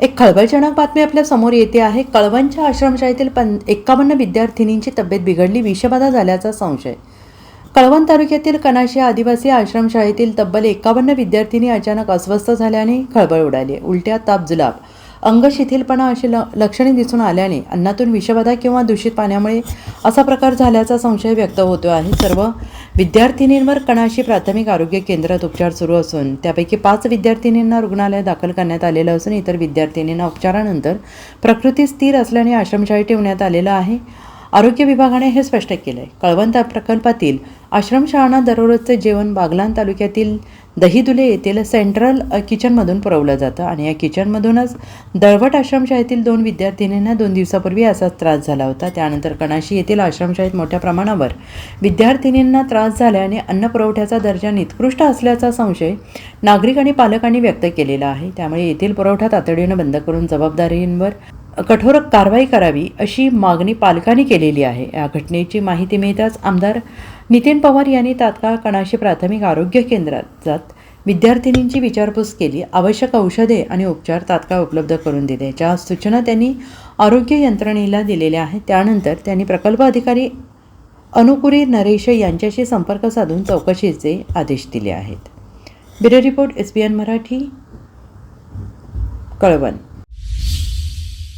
एक खळबळजनक बातमी आपल्यासमोर येते आहे. कळवणच्या आश्रमशाळेतील पं एक्कावन्न विद्यार्थिनींची तब्येत बिघडली विषबाधा झाल्याचा संशय. कळवण तालुक्यातील कनाशी आदिवासी आश्रमशाळेतील तब्बल एकावन्न विद्यार्थिनी अचानक अस्वस्थ झाल्याने खळबळ उडाली. उलट्या ताप जुलाब अंग शिथिलपणा अशी ल लक्षणे दिसून आल्याने अन्नातून विषबाधा किंवा दूषित पाण्यामुळे असा प्रकार झाल्याचा संशय व्यक्त होतो आहे. सर्व विद्यार्थिनींवर कणाशी प्राथमिक आरोग्य केंद्रात उपचार सुरू असून त्यापैकी पाच विद्यार्थिनींना रुग्णालयात दाखल करण्यात आलेलं असून इतर विद्यार्थिनींना उपचारानंतर प्रकृती स्थिर असल्याने आश्रमशाळी ठेवण्यात आलेलं आहे. आरोग्य विभागाने हे स्पष्ट केलं आहे कळवंत प्रकल्पातील आश्रमशाळांना दररोजचे जेवण बागलान तालुक्यातील दहीदुले येथील सेंट्रल किचनमधून पुरवलं जातं आणि या किचनमधूनच दळवट आश्रमशाळेतील दोन विद्यार्थिनींना दोन दिवसापूर्वी असाच त्रास झाला होता. त्यानंतर कणाशी येथील आश्रमशाळेत मोठ्या प्रमाणावर विद्यार्थिनींना त्रास झाल्याने अन्न पुरवठ्याचा दर्जा निकृष्ट असल्याचा संशय नागरिक आणि पालकांनी व्यक्त केलेला आहे. त्यामुळे येथील पुरवठा तातडीनं बंद करून जबाबदारींवर कठोर कारवाई करावी अशी मागणी पालकांनी केलेली आहे. या घटनेची माहिती मिळताच आमदार नितीन पवार यांनी तात्काळ कणाशी प्राथमिक आरोग्य केंद्रात जात विद्यार्थिनींची विचारपूस केली. आवश्यक औषधे आणि उपचार तात्काळ उपलब्ध करून दिले. ज्या सूचना त्यांनी आरोग्य यंत्रणेला दिलेल्या आहेत त्यानंतर त्यांनी प्रकल्प अधिकारी अनुकुरी नरेश यांच्याशी संपर्क साधून चौकशीचे आदेश दिले आहेत. Bureau report S B N Marathi Kalwan.